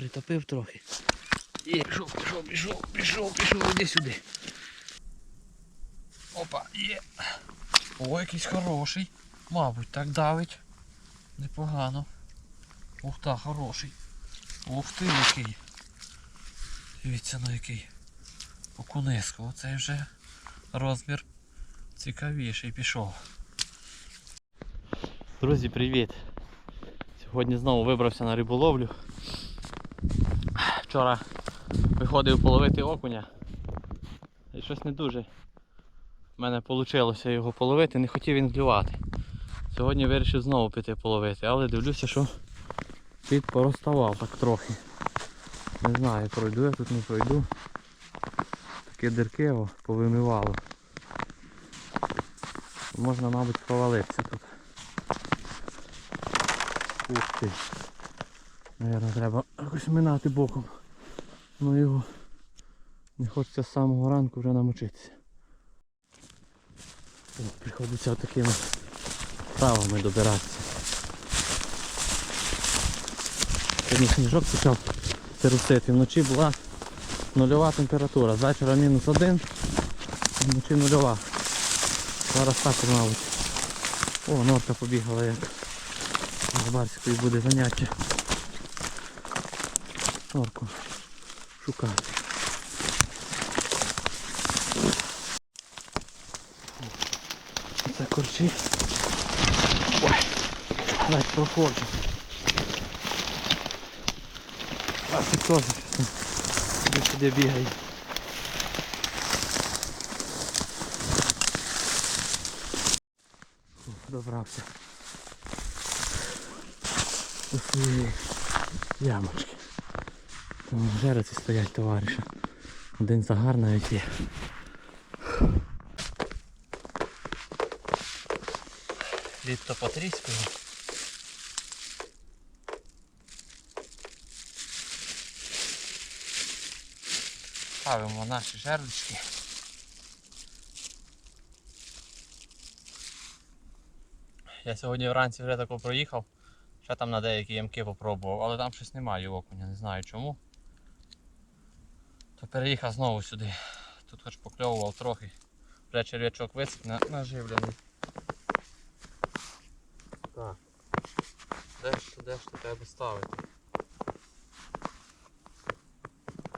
притопив трохи. Є, пішов, пішов, пішов, пішов, пішов, іди сюди. Опа, є. О, якийсь хороший. Мабуть, так давить. Непогано. Ух та, хороший. Ух ти який. Дивіться на який. Окуниско. Оцей вже розмір цікавіший пішов. Друзі, привіт! Сьогодні знову вибрався на риболовлю. Вчора виходив половити окуня. І щось не дуже. в мене вийшло його половити, не хотів він клювати. Сьогодні вирішив знову піти половити, але дивлюся, що під пороставав так трохи. Не знаю, пройду я тут не пройду. Таке дирки о, повимивало. Можна, мабуть, повалитися тут. Ух ти. Наверно, треба якось минати боком. Ну його не хочеться з самого ранку вже намочитися. О, приходиться такими справами добиратися. Сьогодні сніжок почав трусити. Вночі була нульова температура. З вечора мінус один, вночі нульова. Зараз також, мабуть. О, норка побігала як. На Барської буде заняття. Норку шукати. Це корчі. Ой, навіть проходжу. А це теж сюди бігає. Добрався. До своєї ямочки. Там жереці стоять товариша. Один загар навіть є. Потріскує. Ставимо наші жерлички. Я сьогодні вранці вже тако проїхав. Ще там на деякі ямки попробував, але там щось немає окуня, не знаю чому. То переїхав знову сюди. Тут хоч покльовував трохи. Вже черв'ячок висить на, наживлений. Так. Де ж то, де ж то треба ставити?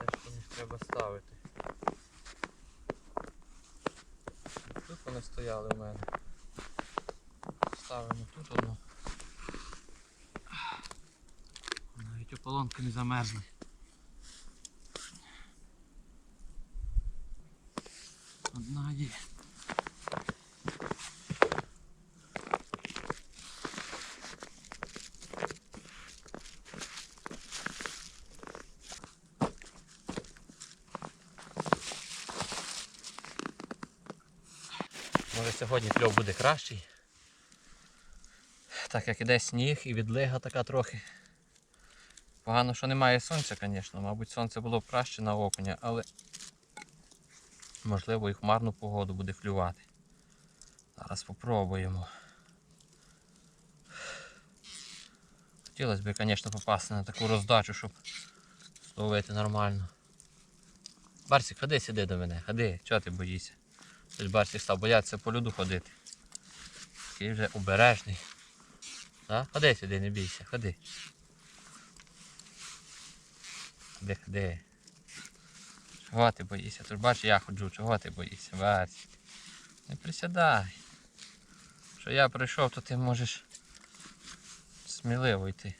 Де ж то їх треба ставити? Тут вони стояли в мене. Ставимо тут одну. Навіть ополонки не замерзли. Одна є. Може сьогодні кльов буде кращий. Так як іде сніг і відлига така трохи. Погано, що немає сонця, звісно. Мабуть, сонце було б краще на окуня, але можливо і хмарну погоду буде клювати. Зараз спробуємо. Хотілося б, звісно, попасти на таку роздачу, щоб зловити нормально. Барсик, ходи сюди до мене, ходи, чого ти боїшся? Барсик став боятися по люду ходити. Такий вже обережний. Да? Ходи сюди, не бійся, ходи. Ходи, ходи. Чого ти боїшся? Тож бач, я ходжу, чого ти боїшся, Барсик? Не присідай. Що я прийшов, то ти можеш сміливо йти.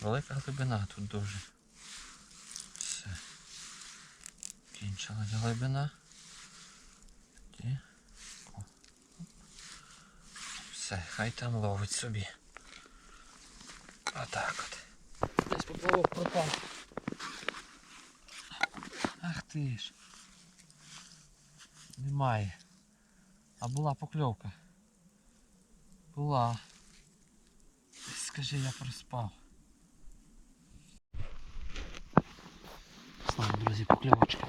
Велика глибина тут дуже. Все. Кінчилась глибина. О. Все, хай там ловить собі. Отак от. Десь поплавок пропав. Ах ти ж. Немає. А була покльовка. Була. Скажи, я проспав. Друзі, покльовочка.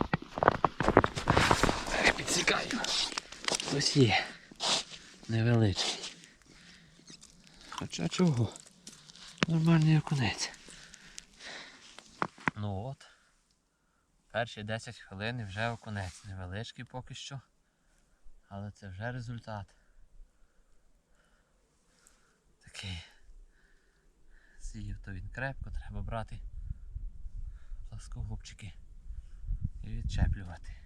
хтось є. Невеличкий. Хоча чого? Нормальний окунець. Ну от. Перші 10 хвилин і вже окунець. Невеличкий поки що. Але це вже результат. Такий. З'їв то він крепко, треба брати пласкогубчики і відчеплювати.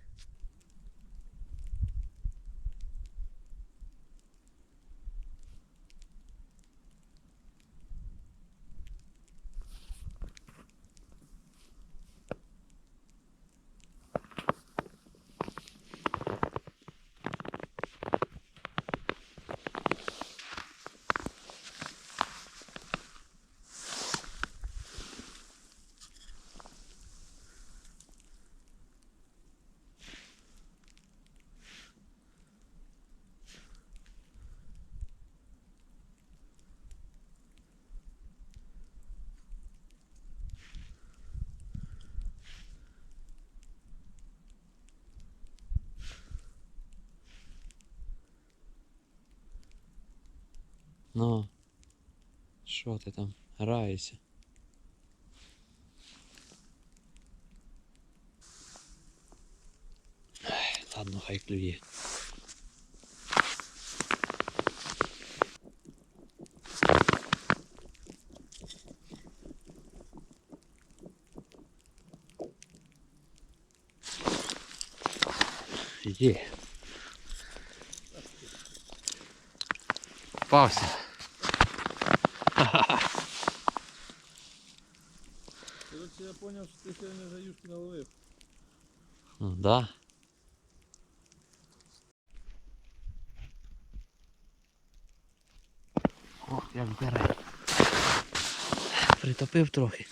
Ну, що ти там граєшся? Ай, Ладно, хай клює. Є. Пався. Понял, что ты сегодня за юшки наловив. Ну да. Ох, як бере. Притопив трохи.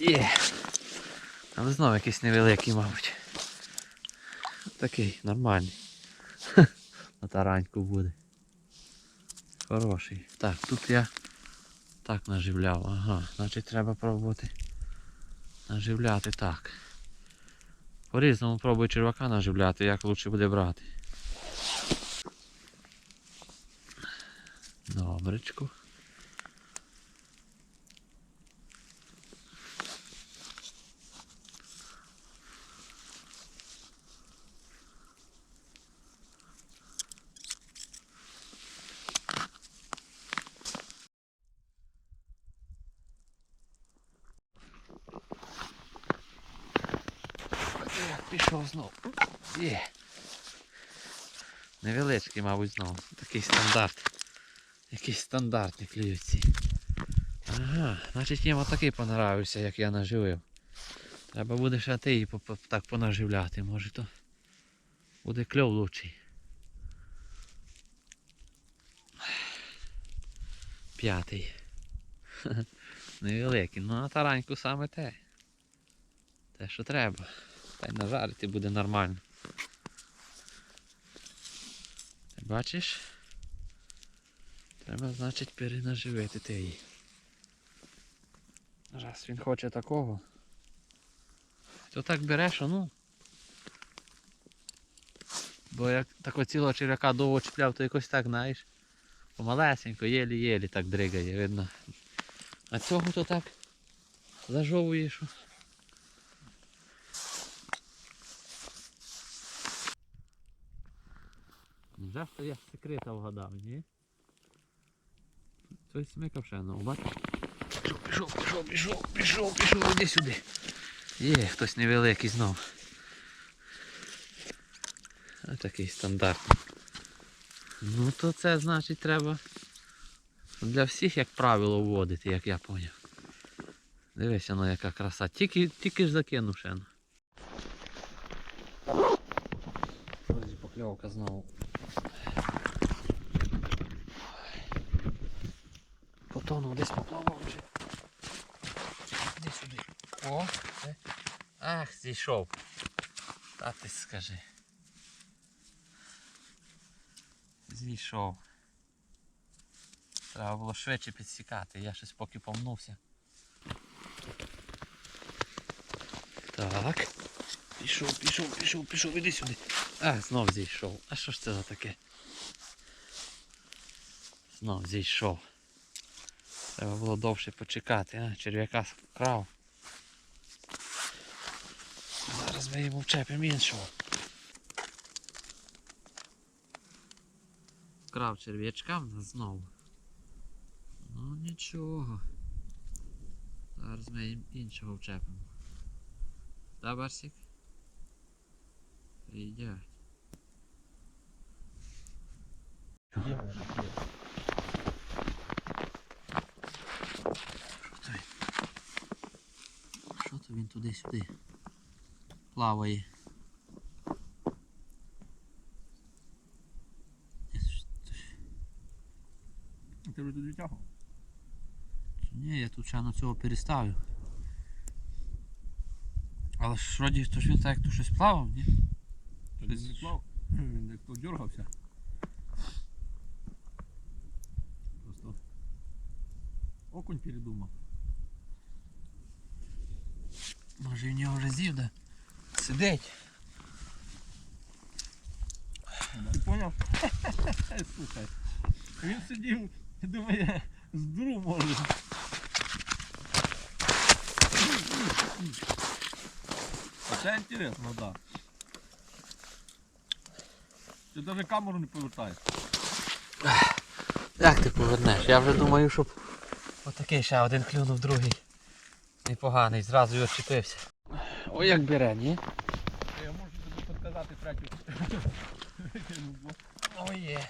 Є. Але знову якийсь невеликий, мабуть. Такий, нормальний. На тараньку буде. Хороший. Так, тут я так наживляв. Ага, значить треба пробувати наживляти так. По-різному пробую червака наживляти, як краще буде брати. Добречку. Як пішов знов. Є. Невеличкий, мабуть, знову. Такий стандарт. Якийсь стандартний клюють Ага, значить їм отакий понравився, як я наживив. Треба буде ще ти її так понаживляти, може то буде кльов лучший. П'ятий. Невеликий, ну на тараньку саме те. Те, що треба. Та й нажарити буде нормально. Ти бачиш? Треба, значить, перенаживити ти її. Раз він хоче такого. То так береш, а ну. Бо як такого цілого черв'яка довго чіпляв, то якось так, знаєш. Помалесенько, єлі-єлі так дригає, видно. А цього то так зажовує, що. Вже ж я секрета вгадав, ні? Той смикав ще ну, бачиш? Пішов, пішов, пішов, пішов, пішов, пішов, іди сюди. Є, хтось невеликий знов. А такий стандартний. Ну то це значить треба для всіх, як правило, вводити, як я поняв. Дивися, ну яка краса. Тільки, тільки ж закинув ще. Друзі, покльовка знову. Потонув, десь поплавав вже. Іди сюди. О, це. Ах, зійшов. Та ти скажи. Зійшов. Треба було швидше підсікати, я щось поки помнувся. Так. Пішов. Пішов, пішов, пішов, іди сюди. А, знов зійшов. А що ж це за таке? Знов зійшов. Треба було довше почекати, а? Черв'яка вкрав. Зараз ми йому вчепимо іншого. Вкрав черв'ячка в нас знову. Ну нічого. Зараз ми їм іншого вчепимо. Да, Барсик? Їдять. Що то він? Що то він туди-сюди? Плаває. Ти вже тут відтягував? Ні, я тут ще на цього переставив. Але ж вроді то ж він так як то щось плавав, ні? Він не плав. Він як то дергався. Просто окунь передумав. Може в нього вже да? Сидить. Ти поняв? Слухай. Він сидів думає, здру може. Це інтересно, так. Да. Ти навіть камеру не повертаєш. Як ти повернеш? Я вже думаю, щоб отакий ще один клюнув, другий. Непоганий, зразу й очепився. Ой, як бере, ні? Я можу тобі підказати третю. Ой є.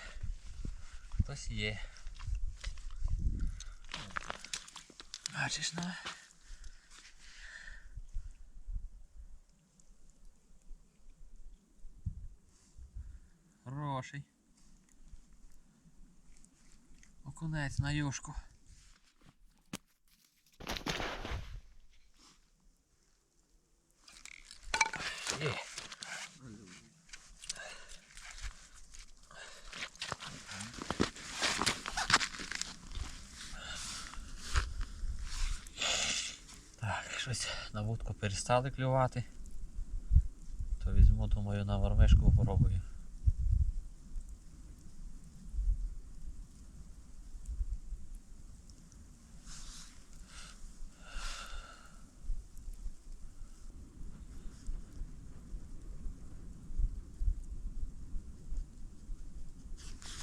Хтось є. Бачиш, ну? Хороший. Окунець на юшку. Є. Так, щось на вудку перестали клювати. То візьму, думаю, на вармишку попробую.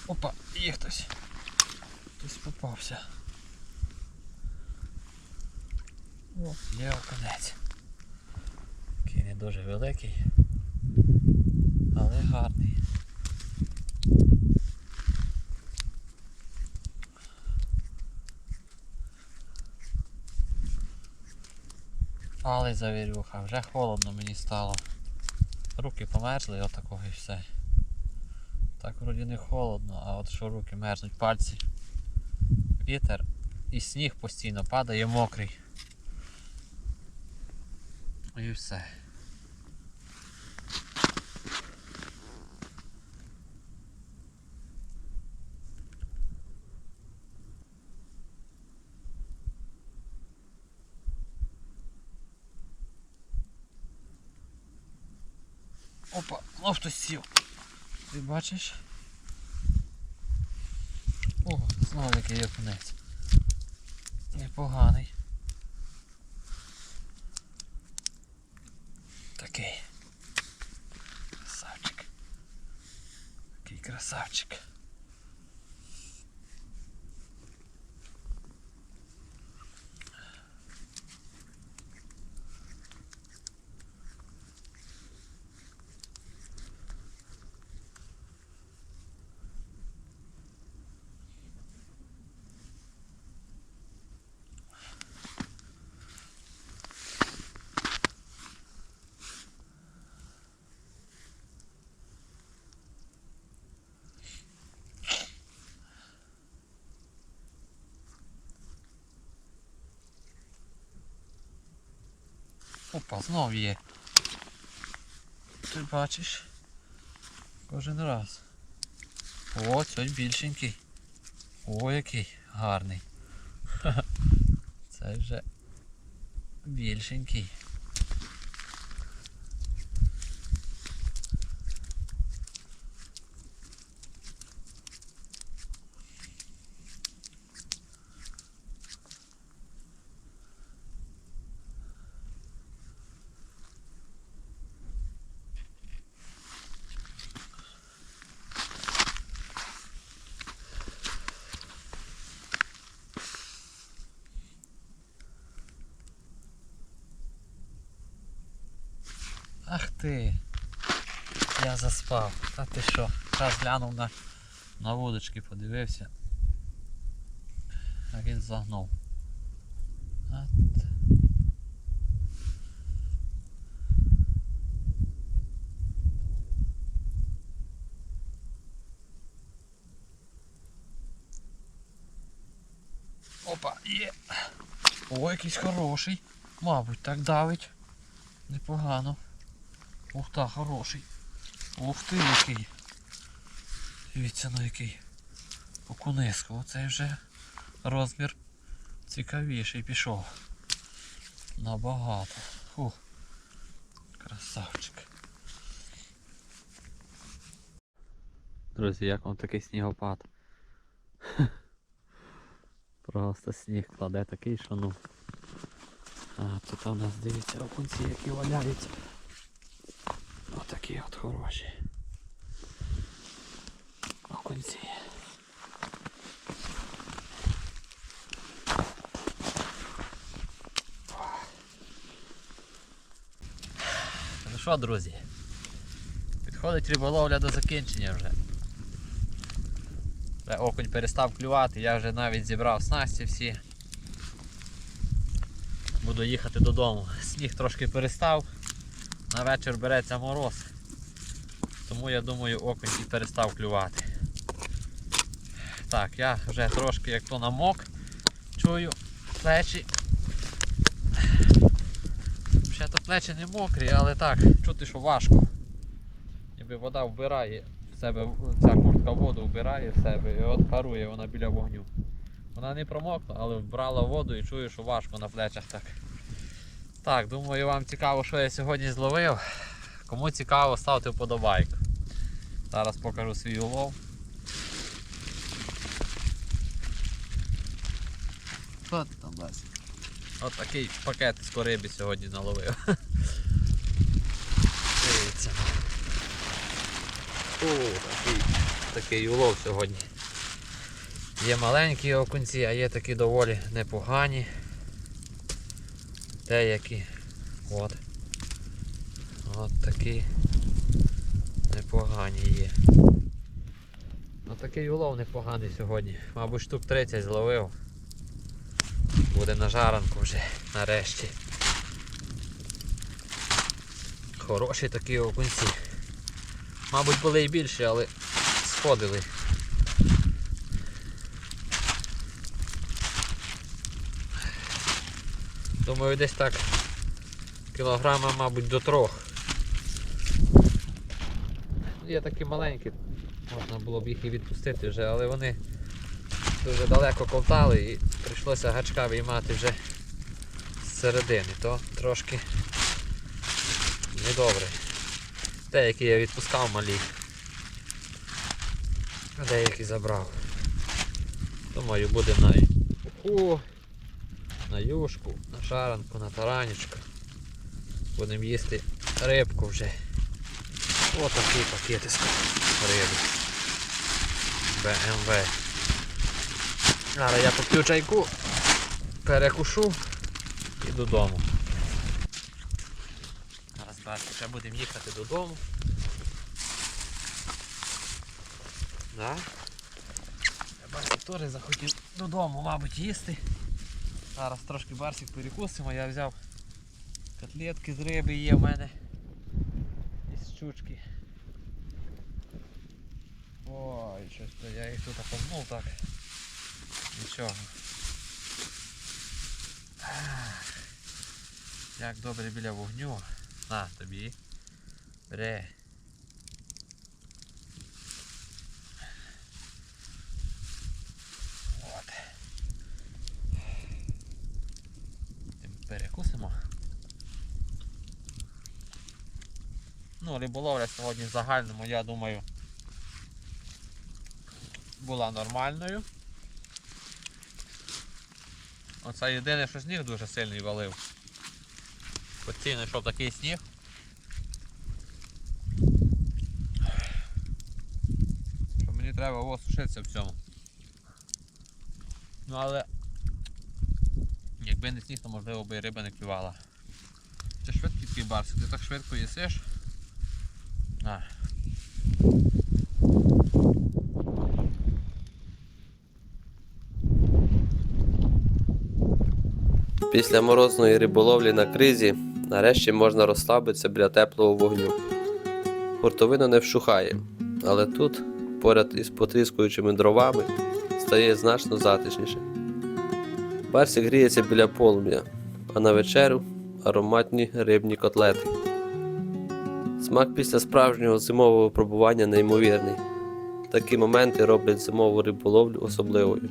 Опа, є хтось. Хтось попався. О, є оконець. Такий не дуже великий, але гарний. Але завірюха, вже холодно мені стало. Руки померзли, отакого і все. Так вроді не холодно, а от що руки мерзнуть, пальці. Вітер і сніг постійно падає мокрий. Все. Опа, ну хтось сів. Ти бачиш? О, знову який окунець. Непоганий. Такий. Красавчик. Такий Опа, знов є. Ти бачиш? Кожен раз. О, цей більшенький. О, який гарний. Це вже більшенький. ти. Заспав. Та ти що? Зараз глянув на, на вудочки, подивився. А він загнув. От. Опа, є. О, якийсь хороший. Мабуть, так давить. Непогано. Ух та, хороший. Ух ти який. Дивіться на який. Окуниско. Оцей вже розмір цікавіший пішов. Набагато. Фух. Красавчик. Друзі, як вам такий снігопад? Просто сніг кладе такий, що ну. А тут у нас дивіться окунці, які валяються. Отакі от хороші. Окунці. Ну що, друзі? Підходить риболовля до закінчення. Вже окунь перестав клювати, я вже навіть зібрав снасті всі. Буду їхати додому. Сніг трошки перестав, на вечір береться мороз. Тому я думаю окунь і перестав клювати. Так, я вже трошки як то намок, чую плечі. Ще то плечі не мокрі, але так, чути, що важко. Ніби вода вбирає в себе, ця куртка воду вбирає в себе і от парує вона біля вогню. Вона не промокла, але вбрала воду і чую, що важко на плечах так. Так, думаю, вам цікаво, що я сьогодні зловив. Кому цікаво, ставте вподобайку. Зараз покажу свій улов. Що ти там Лесь? От такий пакет з кориби сьогодні наловив. Дивіться. О, такий, такий улов сьогодні. Є маленькі окунці, а є такі доволі непогані. Деякі. От. От такі непогані є. Ну такий улов непоганий сьогодні. Мабуть штук 30 зловив. Буде на жаранку вже нарешті. Хороші такі окунці. Мабуть були і більші, але сходили. Думаю, десь так кілограма, мабуть, до трьох. Є такі маленькі, можна було б їх і відпустити вже, але вони дуже далеко ковтали і прийшлося гачка виймати вже з середини, то трошки недобре. Деякі я відпускав малі, а деякі забрав. Думаю, буде на уху, на юшку, на шаранку, на таранечку. Будемо їсти рибку вже. Отакий пакети з риби. БМВ. Зараз я поп'ю чайку, перекушу і додому. Зараз бачите, ще будемо їхати додому. Да? Барсик теж захотів додому, мабуть, їсти. Зараз трошки барсик перекусимо, я взяв котлетки з риби є в мене. Із щучки. Ой, щось то я їх тут опознув так. Нічого. Як добре біля вогню. На тобі. Бре. От. Тим Перекусимо. Ну, риболовля сьогодні в загальному, я думаю, була нормальною. Оце єдине, що сніг дуже сильний валив. Постійно йшов такий сніг. Що мені треба о, сушитися в цьому. Ну але якби не сніг, то можливо би риба не клювала. Це швидкий такий барсик, ти так швидко їсиш. А. Після морозної риболовлі на кризі нарешті можна розслабитися біля теплого вогню. Хуртовина не вщухає, але тут, поряд із потріскуючими дровами, стає значно затишніше. Барсик гріється біля полум'я, а на вечерю ароматні рибні котлети. Смак після справжнього зимового пробування неймовірний. Такі моменти роблять зимову риболовлю особливою.